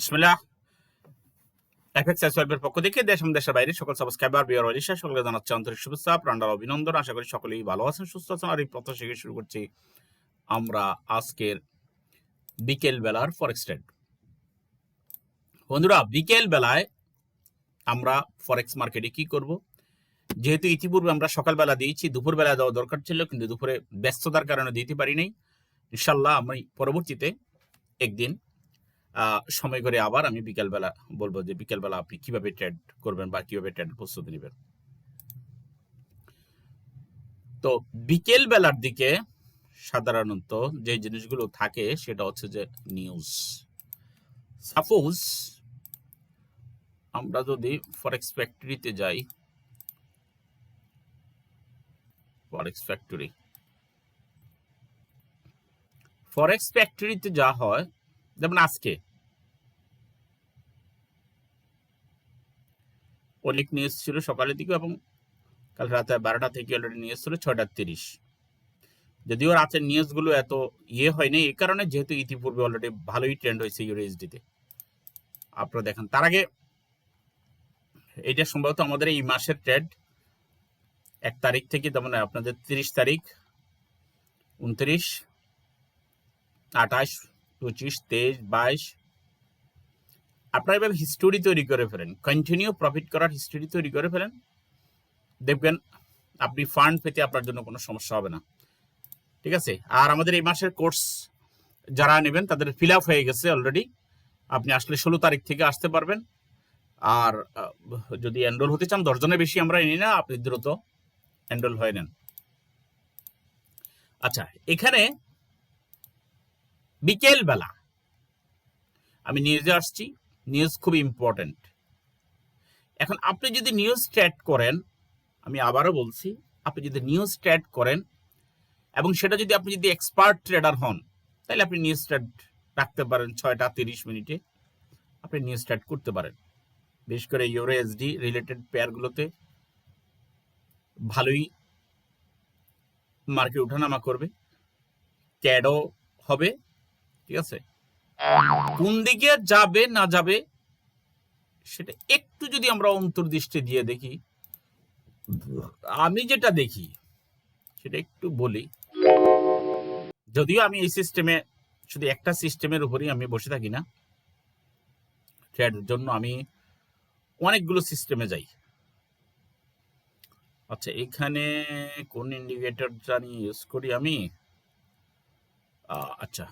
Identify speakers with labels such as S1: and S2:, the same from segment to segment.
S1: বিসমিল্লাহ। এফএক্স ওয়েবের পক্ষ থেকে দেশ এবং দেশের বাইরে সকল সাবস্ক্রাইবার বিয়ার অলিশা সকলে জানাচ্ছি আন্তরিক শুভেচ্ছা প্রাণাল অভিনন্দন। আশা করি সকলেই ভালো আছেন, সুস্থ আছেন। আর এই প্রত্যাশা শুরু করছি আমরা আজকের বিকেল বেলার ফরেক্স ট্রেড বন্ধুরা বিকেল বেলায় আমরা ফরেক্স মার্কেটে কি করব? যেহেতু ইতিপূর্বে আমরা সকালবেলা দিয়েছি দুপুরবেলা দেওয়া দরকার ছিল, কিন্তু দুপুরে ব্যস্ততার কারণে দিতে পারি নাই। ইনশাল্লাহ আমি পরবর্তীতে একদিন সময় করে আবার আমি বিকেলবেলা বলব যে বিকেলবেলা আপনি কীভাবে ট্রেড করবেন বা কীভাবে ট্রেড প্রস্তুতি নেবেন। তো বিকেল বেলার দিকে সাধারণত যে জিনিসগুলো থাকে সেটা হচ্ছে যে নিউজ সাপোজ আমরা যদি ফরেক্স ফ্যাক্টরিতে যাই ফরেক্স ফ্যাক্টরি ফরেক্স ফ্যাক্টরিতে যা হয় যেমন আজকে। অনেক নিউজ ছিল সকালের দিকে এবং কাল রাতে বারোটা থেকে অলরেডি নিউজ ছিল, ছয়টা তিরিশ। যদিও রাতের নিউজগুলো এত ইয়ে হয়নি, এই কারণে যেহেতু ইতিপূর্বে অলরেডি ভালোই ট্রেন্ড হয়েছে ইউএসডিতে আপনারা দেখেন, তার আগে এটা সম্ভবত আমাদের এই মাসের ট্রেড এক তারিখ থেকে যেমন আপনাদের তিরিশ তারিখ, উনত্রিশ, আঠাশ পঁচিশ, তেইশ, বাইশ। আপনারা এভাবে হিস্টোরি তৈরি করে ফেলেন। কন্টিনিউ প্রফিট করার হিস্টোরি তৈরি করে ফেলেন। দেখবেন আপনি ফান্ড পেতে আপনার জন্য কোনো সমস্যা হবে না। ঠিক আছে? আর আমাদের এই মাসের কোর্স যারা নেবেন, তাদের ফিল আপ হয়ে গেছে অলরেডি আপনি আসলে ষোলো তারিখ থেকে আসতে পারবেন। আর যদি এনরোল হতে চান, দশজনের বেশি আমরা নিই না, আপনি দ্রুত এনরোল হয়ে নেন। আচ্ছা এখানে বিকেল বেলা আমি নিউজে আসছি নিউজ খুব ইম্পর্টেন্ট এখন আপনি যদি নিউজ ট্র্যাড করেন, আমি আবারও বলছি, আপনি যদি নিউজ ট্র্যাড করেন, এবং সেটা যদি আপনি যদি এক্সপার্ট ট্রেডার হন, তাহলে আপনি নিউজ ট্রেড রাখতে পারেন ছয়টা তিরিশ মিনিটে। আপনি নিউজ ট্রেড করতে পারেন। বিশেষ করে ইউরো এসডি রিলেটেড পেয়ারগুলোতে ভালোই মার্কেট ওঠানামা করবে। ক্যাডও হবে। ঠিক আছে? কোন দিকে যাবে, না যাবে, সেটা একটু যদি আমরা অন্তর্দৃষ্টি দিয়ে দেখি, আমি যেটা দেখি, সেটা একটু বলি। যদিও আমি এই সিস্টেমে শুধু একটা সিস্টেমের উপরেই আমি বসে থাকি না ট্রেডের জন্য আমি অনেকগুলো সিস্টেমে যাই। আচ্ছা এখানে কোন ইন্ডিকেটর জানি ইউজ করি আমি? আচ্ছা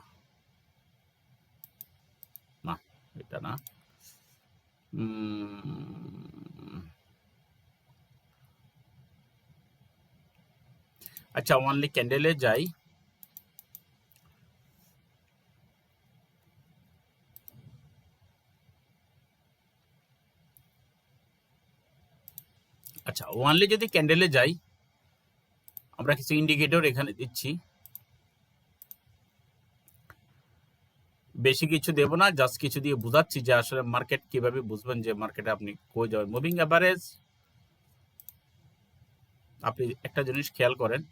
S1: না এটা না। আচ্ছা অনলি ক্যান্ডেলে যাই। আচ্ছা ওয়ানলি যদি ক্যান্ডেলে যাই, আমরা কিছু ইন্ডিকেটর এখানে দিচ্ছি। বেশি কিছু দেব না জাস্ট কিছু দিয়ে বোঝাচ্ছি যে আসলে মার্কেট কীভাবে বুঝবেন যে মার্কেটে আপনি কই যাবেন। মুভিং অ্যাভারেজ আপনি একটা জিনিস খেয়াল করেন।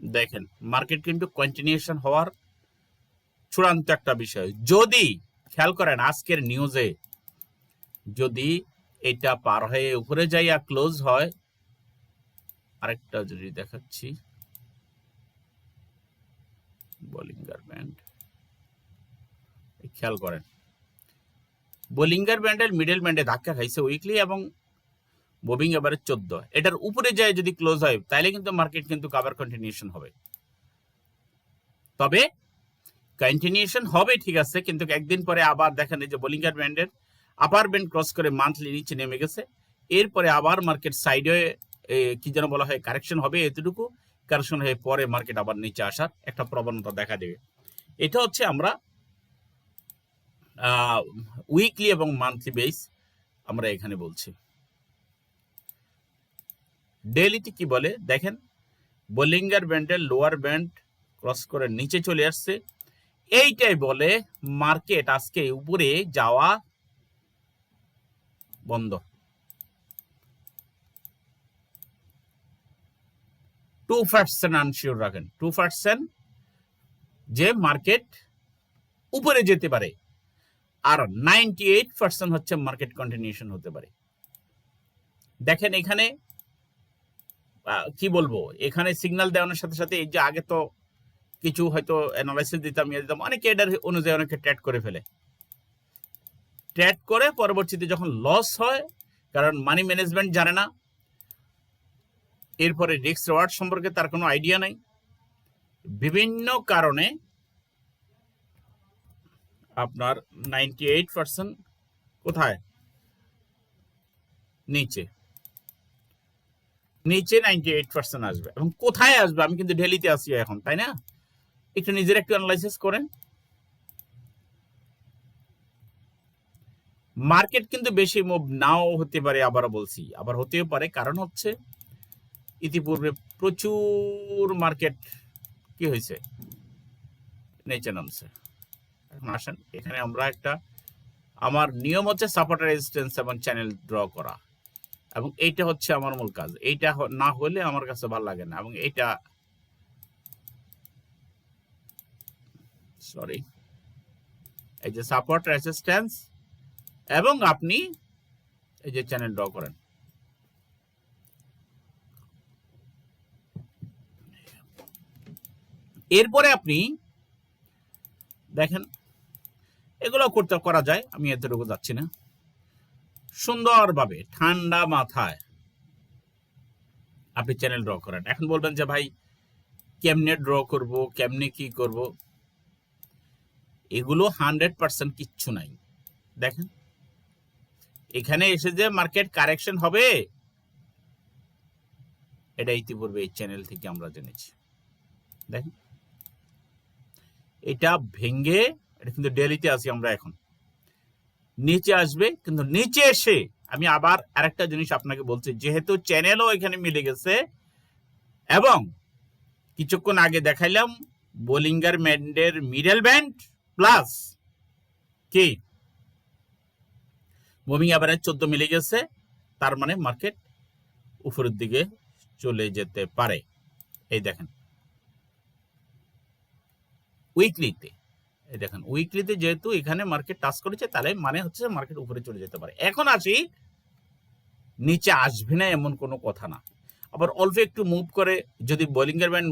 S1: দেখেন মার্কেট কিন্তু কন্টিনিউশন হওয়ার চূড়ান্ত একটা বিষয়। যদি খেয়াল করেন আজকের নিউজে যদি এটা পার হয়ে উপরে যাইয়া ক্লোজ হয়, আরেকটা যদি দেখাচ্ছি। বোলিঙ্গার ব্যান্ড খেয়াল করেন। বোলিঙ্গার ব্যান্ডের মিডল ব্যান্ডে ধাক্কা খাইছে উইকলি এবং মুভিং এবারে চোদ্দ। এটার উপরে যায় যদি ক্লোজ হয় তাহলে কিন্তু মার্কেট কিন্তু কাভার কন্টিনিউশন হবে। তবে কন্টিনিউশন হবে ঠিক আছে, কিন্তু একদিন পরে আবার দেখেন এই যে বোলিঙ্গার ব্যান্ডের আপার ব্যান্ড ক্রস করে মান্থলি নিচে নেমে গেছে। এরপরে আবার মার্কেট সাইডে কি যেন বলা হয় কারেকশন হবে এতটুকু। কারেকশন হয়ে পরে মার্কেট আবার নিচে আসার একটা প্রবণতা দেখা দেবে। এটা হচ্ছে আমরা উইকলি এবং মান্থলি বেস আমরা এখানে বলছি। ডেলিতে কি বলে? দেখেন বোলিঙ্গার ব্যান্ডের লোয়ার ব্যান্ড ক্রস করে নিচে চলে আসছে। এইটাই বলে মার্কেট আজকে উপরে যাওয়া বন্ধ। টু পার্সেন্ট আনশিওর রাখেন টু পার্সেন্ট যে মার্কেট উপরে যেতে পারে। আর নাইনটি এইট পার্সেন্ট হচ্ছে মার্কেট কন্টিনিউশন হতে পারে। দেখেন এখানে কি বলব? এখানে সিগন্যাল দেওয়ানোর সাথে সাথে এই যে আগে তো কিছু হয়তো অ্যানালাইসিস দিতাম ইয়ে দিতাম, অনেকে এটার অনুযায়ী অনেকে ট্রেড করে ফেলে। ট্রেড করে পরবর্তীতে যখন লস হয়, কারণ মানি ম্যানেজমেন্ট জানে না এরপরে রিস্ক রিওয়ার্ড সম্পর্কে তার কোনো আইডিয়া নাই। বিভিন্ন কারণে আপনার নাইনটি এইট পার্সেন্ট কোথায়? নিচে। নিচে নাইনটি এইট পার্সেন্ট আসবে এবং কোথায় আসবে? আমি কিন্তু ঢেলিতে আসি এখন, তাই না? একটু নিজের একটু অ্যানালাইসিস করেন। মার্কেট কিন্তু বেশি মুভ নাও হতে পারে আবার বলছি। আবার হতেও পারে, কারণ হচ্ছে ইতিপূর্বে প্রচুর মার্কেট কি হয়েছে? নেচে নামছে। এখন আসেন, এখানে আমরা একটা, আমার নিয়ম হচ্ছে সাপোর্টার রেজিস্ট্যান্স এবং চ্যানেল ড্র করা। এবং এইটা হচ্ছে আমার মূল কাজ। এইটা না হলে আমার কাছে ভালো লাগে না। এবং এইটা সরি এই যে সাপোর্ট রেজিস্ট্যান্স এবং আপনি এই যে চ্যানেল ড্র করেন। এরপরে আপনি দেখেন, এগুলো করতে করা যায়, আমি এতটুকু যাচ্ছি না। সুন্দরভাবে, ঠান্ডা মাথায় আপনি চ্যানেল ড্র করেন। এখন বলবেন যে, ভাই, কেমনে ড্র করব, কেমনে কি করব? এগুলো হান্ড্রেড পার্সেন্ট কিচ্ছু নাই। দেখেন, এখানে এসে যে মার্কেট কারেকশন হবে, এটা ইতিপূর্বে এই চ্যানেল থেকে আমরা জেনেছি। দেখেন এটা ভেঙ্গে এটা কিন্তু ডেলিতে আছি আমরা এখন। নিচে আসবে, কিন্তু নিচে এসে আমি আবার আরেকটা জিনিস আপনাকে বলছি, যেহেতু চ্যানেলও এখানে মিলে গেছে, এবং কিছুক্ষণ আগে দেখাইলাম বোলিঙ্গার ম্যান্ডের মিডল ব্যান্ড প্লাস কি? মুভিং অ্যাভারেজ চোদ্দ মিলে গেছে, তার মানে মার্কেট উপরের দিকে চলে যেতে পারে। এই দেখেন। উইকলিতে দেখেন উইকলিতে যেহেতু এখানে মার্কেট টাচ করেছে, তাহলে মানে হচ্ছে মার্কেট উপরে চলে যেতে পারে। এখন আসি, নিচে আসবে না এমন কোনো কথা না। আবার অল্প একটু মুভ করে, যদি বোলিংয়ের ব্যান্ড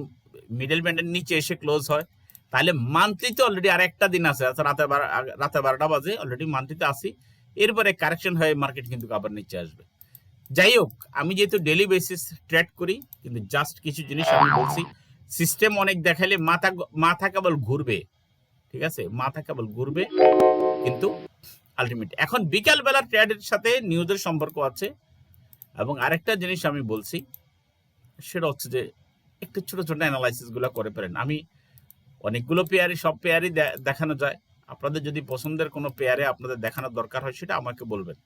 S1: মিডল ব্যান্ডের নিচে এসে ক্লোজ হয়, তাহলে মান্থলিতে অলরেডি আর একটা দিন আছে রাতে রাতে বারোটা বাজে অলরেডি মান্থলিতে আসি। এরপরে কারেকশন হয়ে মার্কেট কিন্তু আবার নিচে আসবে। যাই হোক, আমি যেহেতু ডেলি বেসিস ট্রেড করি, কিন্তু জাস্ট কিছু জিনিস আমি বলছি সিস্টেম অনেক দেখাইলে মাথা মাথা কেবল ঘুরবে। ঠিক আছে? মাথা কেবল ঘুরবে। কিন্তু আলটিমেট এখন বিকাল বেলার ট্রেডের সাথে নিউজের সম্পর্ক আছে। এবং আরেকটা জিনিস আমি বলছি, সেটা হচ্ছে যে একটু ছোট ছোট অ্যানালাইসিসগুলো করে ফেলেন। আমি অনেকগুলো পেয়ারই সব পেয়ারই দেখানো যায়। আপনাদের যদি পছন্দের কোনো পেয়ারে আপনাদের দেখানোর দরকার হয়, সেটা আমাকে বলবেন।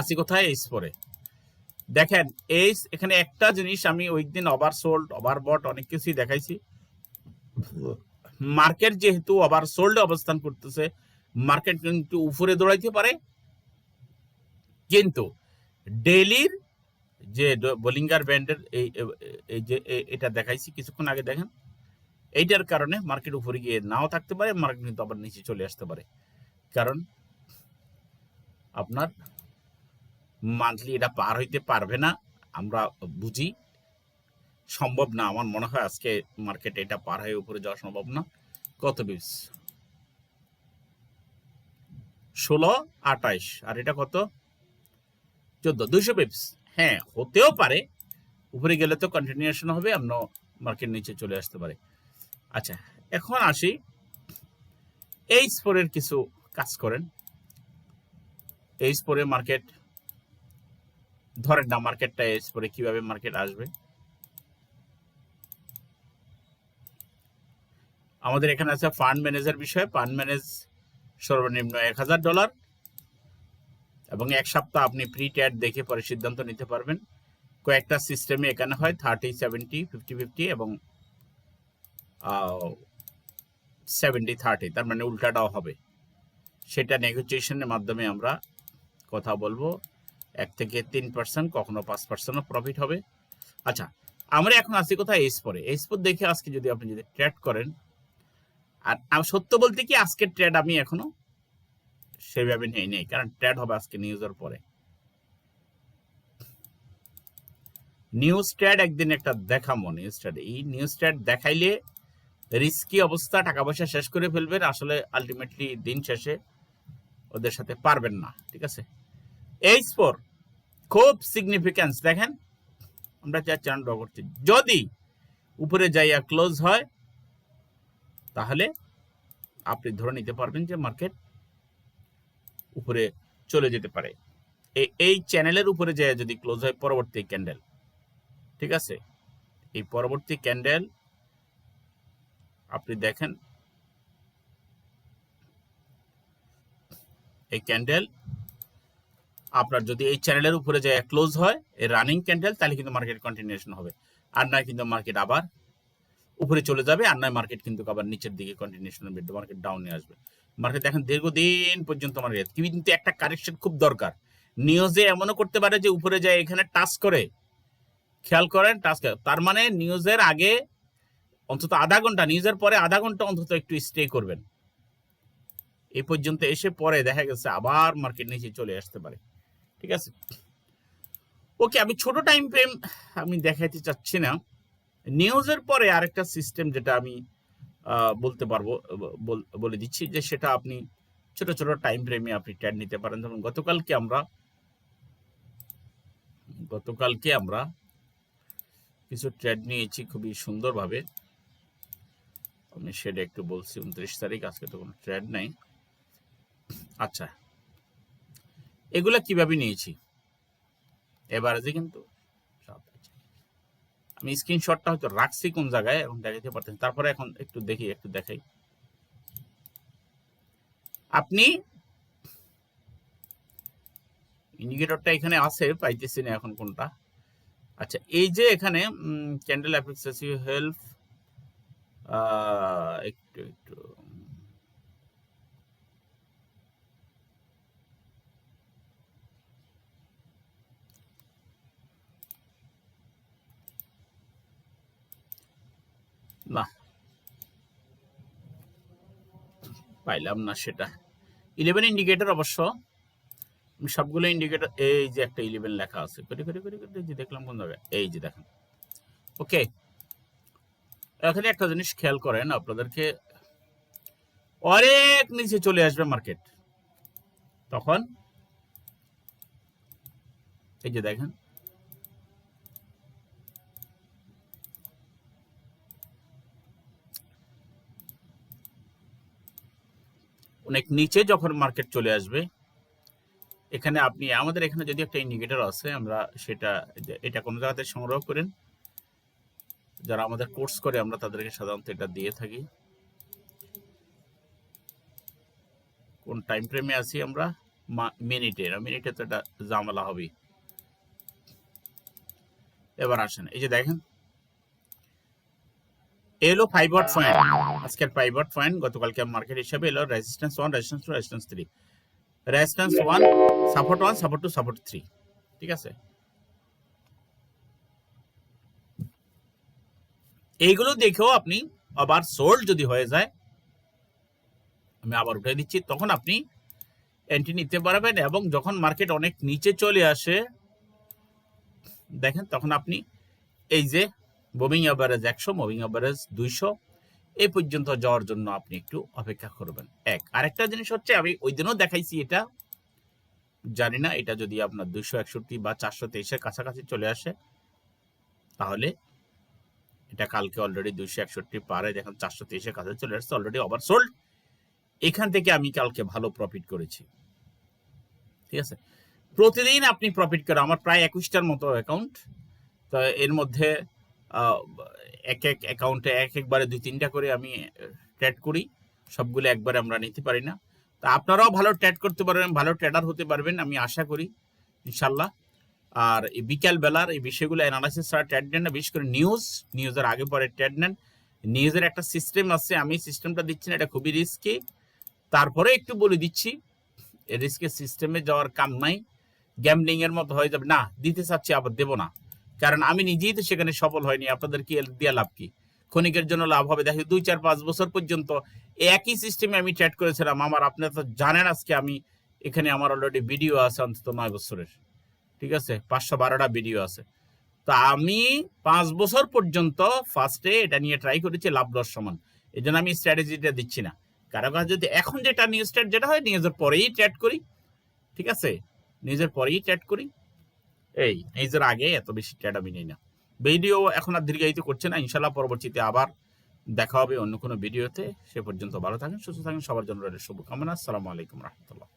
S1: আসি কোথায়? এই স্পোরে দেখেন, এই এখানে একটা জিনিস আমি ওই দিন ওভার সোল্ড ওভার বট অনেক কিছুই দেখাইছি। মার্কেট যেহেতু ওভার সোল্ড অবস্থান করতেছে মার্কেট কিন্তু উপরে দৌড়াইতে পারে। কিন্তু ডেলির যে বোলিঙ্গার ব্যান্ডের এই এই যে এটা দেখাইছি কিছুক্ষণ আগে, দেখেন। এইটার কারণে মার্কেট উপরে গিয়ে নাও থাকতে পারে মার্কেট কিন্তু আবার নিচে চলে আসতে পারে। কারণ আপনার মান্থলি এটা পার হইতে পারবে না, আমরা বুঝি। সম্ভব না, আমার মনে হয় আজকে মার্কেট এটা পার হয়ে উপরে যাওয়া সম্ভব না। কত বিস ষোলো, আঠাইশ, আর এটা কত? চোদ্দ, দুইশো পিপস হ্যাঁ হতেও পারে, উপরে গেলে তো কন্টিনিউশন হবে আমরা মার্কেট নিচে চলে আসতে পারে। আচ্ছা এখন আসি। এইচ স্পোরের কিছু কাজ করেন। এই স্পোরে মার্কেট ধরেন না মার্কেটটা এস পরে কীভাবে মার্কেট আসবে? আমাদের এখানে আছে ফান্ড ম্যানেজার বিষয়ে। ফান্ড ম্যানেজ সর্বনিম্ন এক হাজার ডলার এবং এক সপ্তাহ আপনি ফ্রি ট্যাড দেখে পরে সিদ্ধান্ত নিতে পারবেন। কয়েকটা সিস্টেমে এখানে হয় থার্টি সেভেন্টি ফিফটি ফিফটি এবং সেভেন্টি থার্টি তার মানে উল্টাটাও হবে। সেটা নেগোসিয়েশনের মাধ্যমে আমরা কথা বলব। এক থেকে তিন পার্সেন্ট কখনো পাঁচ পার্সেন্টও প্রফিট হবে। আচ্ছা আমরা এখন আছি কোথায়? এই স্পরে এই স্পোর দেখে আজকে যদি আপনি যদি ট্রেড করেন, আর সত্য বলতে কি আজকের ট্রেড আমি এখনও সেভাবে নেই নেই। কারণ ট্রেড হবে আজকে নিউজের পরে। নিউজ ট্রেড একদিন একটা দেখামো নিউজ ট্রেড এই নিউজ ট্রেড দেখাইলে রিস্কি অবস্থা টাকা পয়সা শেষ করে ফেলবেন। আসলে আলটিমেটলি দিন শেষে ওদের সাথে পারবেন না, ঠিক আছে? এই ফোর খুব সিগনিফিক্যান্স দেখেন। আমরা চার চান ড্র করছি। যদি উপরে যাইয়া ক্লোজ হয়, তাহলে আপনি ধরে নিতে পারবেন যে মার্কেট উপরে চলে যেতে পারে। এই চ্যানেলের উপরে যায় যদি ক্লোজ হয়, পরবর্তী ক্যান্ডেল ঠিক আছে? এই পরবর্তী ক্যান্ডেল আপনি দেখেন, এই ক্যান্ডেল আপনার যদি এই চ্যানেলের উপরে যে ক্লোজ হয়, এই রানিং ক্যান্ডেল তাহলে কিন্তু মার্কেট কন্টিনিউশন হবে। আর নয় কিন্তু মার্কেট আবার উপরে চলে যাবে, আর নয় মার্কেট কিন্তু আবার নিচের দিকে কন্টিনিউশন হবে মার্কেট ডাউনে আসবে। মার্কেট দেখেন দীর্ঘদিন পর্যন্ত মার্কেট কিন্তু একটা কারেকশন খুব দরকার। নিউজে এমনও করতে পারে যে উপরে যায়, এখানে টাচ করে। খেয়াল করেন টাচ তার মানে নিউজের আগে অন্তত আধা ঘণ্টা নিউজের পরে আধা ঘণ্টা অন্তত একটু স্টে করবেন। এই পর্যন্ত এসে পরে দেখা গেছে আবার মার্কেট নিচে চলে আসতে পারে। ঠিক আছে? ওকে আমি ছোট টাইম ফ্রেম আমি দেখাইতে চাচ্ছি না। নিউজের পরে আরেকটা সিস্টেম যেটা আমি বলতে পারব, বল- দিচ্ছি যে সেটা আপনি ছোট ছোট টাইম ফ্রেমে আপনি ট্যাড নিতে পারেন। ধরুন, গতকালকে আমরা গতকালকে আমরা কিছু ট্রেড নিয়েছি খুবই সুন্দরভাবে। আমি সেটা একটু বলছি, উনত্রিশ তারিখ, আজকে তো কোনো ট্রেড নাই। আচ্ছা এগুলা কীভাবে নিয়েছি? এবারে যে কিন্তু। আছে। আমি স্ক্রিনশটটা হয়তো রাখছি কোন জায়গায়, এখন দেখাতে পারতেন তারপরে এখন একটু দেখি, একটু দেখাই। আপনি ইন্ডিকেটরটা এখানে আছে, পাইতেছি না এখন কোনটা। আচ্ছা এই যে এখানে ক্যান্ডেল অ্যাপ্লিকেশন হেল্প একটু একটু না পাইলাম না সেটা। ইলেভেন ইন্ডিকেটর অবশ্য। সবগুলো ইন্ডিকেটর এই যে একটা ইলেভেন লেখা আছে, করে করে করে করে যে দেখলাম কোন জায়গায়, এই যে দেখেন। ওকে এখানে একটা জিনিস খেয়াল করেন আপনাদেরকে, অনেক নিচে চলে আসবে মার্কেট তখন, এই যে দেখেন অনেক নিচে যখন মার্কেট চলে আসবে, এখানে আপনি, আমাদের এখানে যদি একটা ইন্ডিকেটর আছে, আমরা সেটা, এটা কোনো জায়গাতে সংগ্রহ করেন। যারা আমাদের কোর্স করে, আমরা তাদেরকে সাধারণত এটা দিয়ে থাকি। কোন টাইম ফ্রেমে আছি আমরা? মিনিটে মিনিটে তো এটা জামালা হবে এবার আসেন, এই যে দেখেন এলো ফাইভ ওয়াট পয়েন্ট আজকের ফাইভ ওয়াট পয়েন্ট গতকালকে মার্কেট হিসাবে এলো resistance one resistance two resistance three resistance one support one support two support three ঠিক আছে? এইগুলো দেখেও আপনি আবার সোল্ড যদি হয়ে যায়, আমি আবার উঠে দিচ্ছি, তখন আপনি এন্ট্রি নিতে পারবেন এবং যখন মার্কেট অনেক নিচে চলে আসে, দেখেন তখন আপনি এই যে মুভিং অ্যাভারেজ একশো মুভিং অ্যাভারেজ দুইশো। এই পর্যন্ত যাওয়ার জন্য আপনি একটু অপেক্ষা করবেন। এক, আরেকটা জিনিস হচ্ছে, আমি ওই দিনও দেখাইছি এটা। জানি না, এটা যদি আপনার দুইশো, একষট্টি বা চারশো, তেইশের কাছাকাছি চলে আসে, তাহলে এটা কালকে অলরেডি দুইশো, একষট্টি পারে, দেখেন চারশো, তেইশের কাছে চলে আসছে অলরেডি ওভার সোল্ড এখান থেকে আমি কালকে ভালো প্রফিট করেছি। ঠিক আছে? প্রতিদিন আপনি প্রফিট করেন, আমার প্রায় একুশটার মতো অ্যাকাউন্ট তো এর মধ্যে এক এক অ্যাকাউন্টে এক একবারে দুই তিনটা করে আমি ট্রেড করি। সবগুলো একবারে আমরা নিতে পারি না। তা আপনারাও ভালো ট্রেড করতে পারবেন, ভালো ট্রেডার হতে পারবেন, আমি আশা করি ইনশাল্লাহ আর এই বিকাল বেলার এই বিষয়গুলো অ্যানালাইসিস ছাড়া ট্রেড নেন না, বিশেষ করে নিউজ নিউজের আগে পরে ট্রেড নেন। নিউজের একটা সিস্টেম আছে, আমি সিস্টেমটা দিচ্ছি না, এটা খুবই রিস্কি তারপরে একটু বলে দিচ্ছি রিস্কের সিস্টেমে যাওয়ার কাম নাই। গ্যামলিংয়ের মতো হয়ে যাবে। না, দিতে চাচ্ছি, আবার দেবো না। কারণ আমি নিজেই তো সেখানে সফল হয়নি। আপনাদের কি দিয়ে লাভ কি? ক্ষণিকের জন্য লাভ হবে। দেখি দুই চার পাঁচ বছর পর্যন্ত একই সিস্টেমে আমি ট্রেড করেছিলাম। আমার আপনারা তো জানেন আজকে আমি এখানে আমার অলরেডি ভিডিও আছে অন্তত নয় বছরের। ঠিক আছে? পাঁচশো বারোটা ভিডিও আছে। তা আমি পাঁচ বছর পর্যন্ত ফার্স্টে এটা নিয়ে ট্রাই করেছি, লাভ লস সমান। এই জন্য আমি স্ট্র্যাটেজিটা দিচ্ছি না। কারও কাছে যদি এখন যেটা নিউজ ট্রেড যেটা হয় নিউজের পরেই ট্রেড করি। ঠিক আছে? নিজের পরেই ট্রেড করি। এই নিউজের আগে এত বেশি ট্যাডামি নেই না। ভিডিও এখন আর দীর্ঘায়িত করছে না। ইনশাল্লাহ পরবর্তীতে আবার দেখা হবে অন্য কোনো ভিডিওতে। সে পর্যন্ত ভালো থাকেন, সুস্থ থাকেন, সবার জন্য শুভকামনা। আসসালামু আলাইকুম রহমতুল্লাহ।